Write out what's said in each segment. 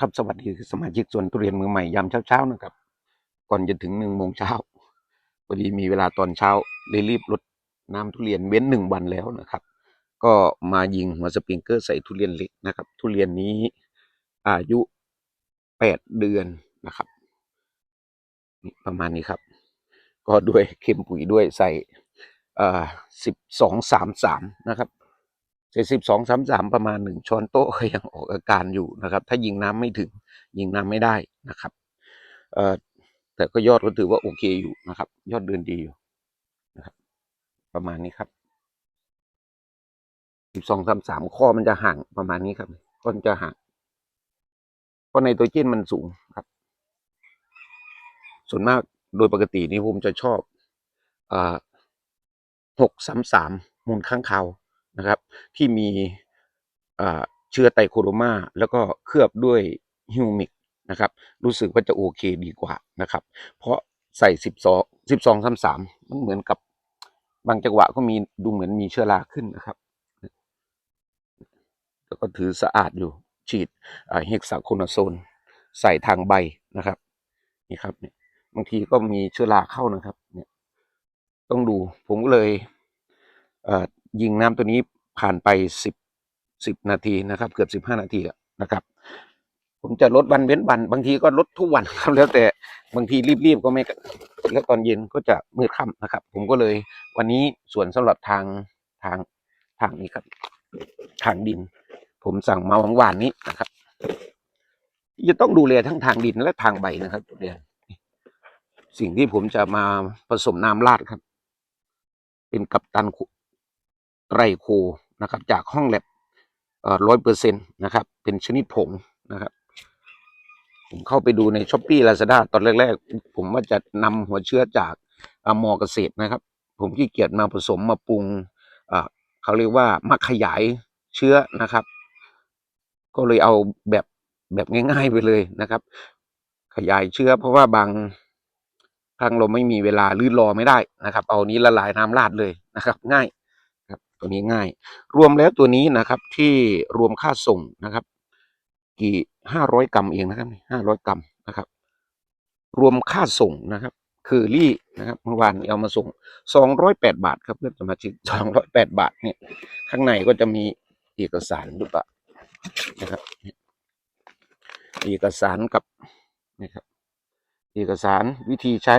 ครับสวัสดีสมาชิกสวนทุเรียนมือใหม่ยามเช้าๆนะครับ ก่อนจะถึงหนึ่งโมงเช้าพอดีมีเวลาตอนเช้าเลยรีบรดน้ำทุเรียนเว้นหนึ่งวันแล้วนะครับ ก็มายิงหัวสปริงเกอร์ใส่ทุเรียนเล็กนะครับ ทุเรียนนี้อายุแปดเดือนนะครับนี่ประมาณนี้ครับ ก็ด้วยเข็มปุ๋ยด้วยใส่เอ่อสิบสองสามสามนะครับ ใส่สิบสองสามสามประมาณหนึ่งช้อนโต๊ะก็ยังออกอาการอยู่นะครับ ถ้ายิงน้ำไม่ถึงยิงน้ำไม่ได้นะครับเอ่อแต่ก็ยอดก็ถือว่าโอเคอยู่นะครับ ยอดเดินดีอยู่นะครับ ประมาณนี้ครับสิบสองสามสามข้อมันจะห่างประมาณนี้ครับข้อมันจะห่างเพราะในตัวเจนมันสูงครับ ส่วนมากโดยปกตินี่ผมจะชอบหกสามสามมูลข้างคาว นะครับ ที่มีเชื้อไตโคโรมาแล้วก็เคลือบด้วยฮิวมิกนะครับ รู้สึกว่าจะโอเคดีกว่านะครับ เพราะใส่สิบสองสิบสองสามสามมันเหมือนกับบางจังหวะก็มีดูเหมือนมีเชื้อราขึ้นนะครับ แล้วก็ถือสะอาดอยู่ฉีดเฮกซาโคนาโซน ใส่ทางใบนะครับนี่ครับเนี่ยบางทีก็มีเชื้อราเข้านะครับ เนี่ย ต้องดูผมก็เลยเยิงน้ำตัวนี้ผ่านไปสิบสิบนาทีนะครับ เกือบสิบห้านาทีอะนะครับ ผมจะลดวันเว้นวันบางทีก็ลดทุกวันครับแล้วแต่บางทีรีบๆก็ไม่แล้วตอนเย็นก็จะมืดค่ำนะครับ ผมก็เลยวันนี้ส่วนสำหรับทางทางทางนี้ครับ ทางดิน ผมสั่งมาหวังวานนี้นะครับจะต้องดูแลทั้งทางดินและทางใบนะครับเรียนสิ่งที่ผมจะมาผสมน้ำราดครับ เป็นกัปตัน ไรโคนะครับจากห้องแลบร้อยเปอร์เซ็นต์นะครับ เป็นชนิดผงนะครับ ผมเข้าไปดูในช้อปปี้ลาซาด้าตอนแรก ๆ ผมว่าจะนำหัวเชื้อจากอมอเกษตรนะครับ ผมขี้เกียจมาผสมมาปรุงเขาเรียกว่ามาขยายเชื้อนะครับ ก็เลยเอาแบบแบบง่าย ๆไปเลยนะครับ ขยายเชื้อ เพราะว่าบางครั้งเราไม่มีเวลาหรือรอไม่ได้นะครับ เอานี้ละลายน้ำราดเลยนะครับ ง่าย ตัวนี้ง่าย รวมแล้วตัวนี้นะครับที่รวมค่าส่งนะครับ กี่ห้าร้อยกรัมเองนะครับห้าร้อยกรัมนะครับ รวมค่าส่งนะครับ คือรี่นะครับเมื่อวานเอามาส่งสองร้อยแปดบาทครับเพื่อนสมาชิกสองร้อยแปดบาทเนี่ยข้างในก็จะมีเอกสารหรือเปล่านะครับเอกสารกับนะครับเอกสารวิธีใช้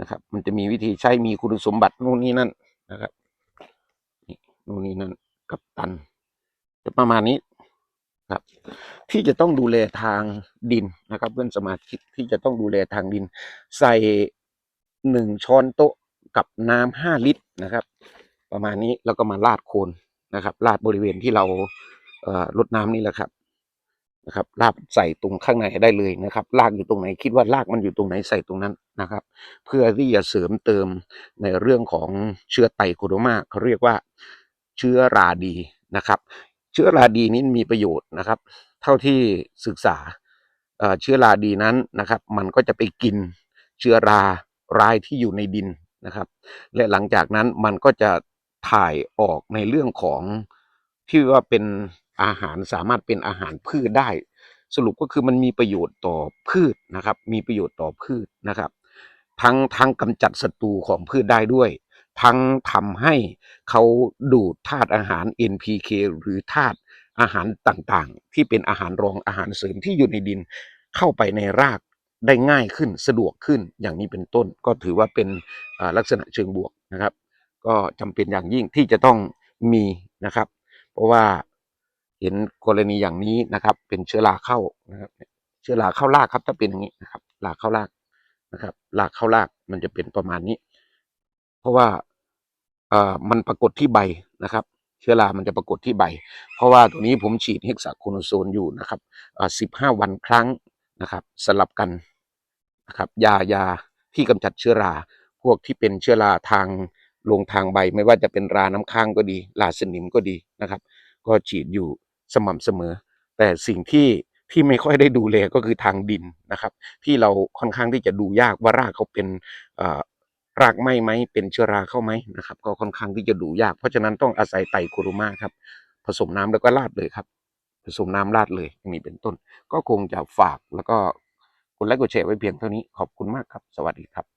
นะครับ มันจะมีวิธีใช้มีคุณสมบัตินู่นนี่นั่นนะครับ นู่นนี่นั่นกับตันจะประมาณนี้ครับ ที่จะต้องดูแลทางดินนะครับ เพื่อนสมาชิกที่จะต้องดูแลทางดิน ใส่หนึ่งช้อนโต๊ะกับน้ำห้าลิตรนะครับ ประมาณนี้แล้วก็มาลาดโคนนะครับลาดบริเวณที่เราเอ่อลดน้ำนี่แหละครับนะครับลากใส่ตรงข้างในได้เลยนะครับลากอยู่ตรงไหนคิดว่าลากมันอยู่ตรงไหนใส่ตรงนั้นนะครับ เพื่อที่จะเสริมเติมในเรื่องของเชื้อไตโคโดมาเขาเรียกว่า เชื้อราดีนะครับ เชื้อราดีนี้มีประโยชน์นะครับ เท่าที่ศึกษาเชื้อราดีนั้นนะครับ มันก็จะไปกินเชื้อรารายที่อยู่ในดินนะครับ และหลังจากนั้นมันก็จะถ่ายออกในเรื่องของที่ว่าเป็นอาหารสามารถเป็นอาหารพืชได้ สรุปก็คือมันมีประโยชน์ต่อพืชนะครับ มีประโยชน์ต่อพืชนะครับ ทั้งทั้งกำจัดศัตรูของพืชได้ด้วย ทั้งทำให้เขาดูดธาตุอาหาร NPK หรือธาตุอาหารต่างๆ ที่เป็นอาหารรองอาหารเสริมที่อยู่ในดินเข้าไปในรากได้ง่ายขึ้นสะดวกขึ้นอย่างนี้เป็นต้นก็ถือว่าเป็นลักษณะเชิงบวกนะครับ ก็จำเป็นอย่างยิ่งที่จะต้องมีนะครับ เพราะว่าเห็นกรณีอย่างนี้นะครับ เป็นเชื้อราเข้านะครับ เชื้อราเข้ารากครับถ้าเป็นอย่างนี้นะครับรากเข้ารากนะครับรากเข้ารากมันจะเป็นประมาณนี้ ราะว่าเอ่อมันปรากฏที่ใบนะครับ เชื้อรามันจะปรากฏที่ใบ เพราะว่าตัวนี้ผมฉีดเฮกซาโคโนโซนอยู่นะครับอ่าสิบห้าวันครั้งนะครับ สลับกันนะครับ ยายาที่กำจัดเชื้อรา พวกที่เป็นเชื้อราทางลงทางใบ ไม่ว่าจะเป็นราน้ำค้างก็ดีราสนิมก็ดีนะครับ ก็ฉีดอยู่สม่ำเสมอ แต่สิ่งที่ที่ไม่ค่อยได้ดูแลก็คือทางดินนะครับ ที่เราค่อนข้างที่จะดูยากว่ารากเขาเป็น รากไหมไหมเป็นเชื้อราเข้าไหมนะครับ ก็ค่อนข้างที่จะดูยาก เพราะฉะนั้นต้องอาศัยไตโคโรมาครับ ผสมน้ำแล้วก็ราดเลยครับ ผสมน้ำราดเลยอย่างนี้เป็นต้น ก็คงจะฝากแล้วก็กดไลค์กดแชร์ไว้เพียงเท่านี้ขอบคุณมากครับ สวัสดีครับ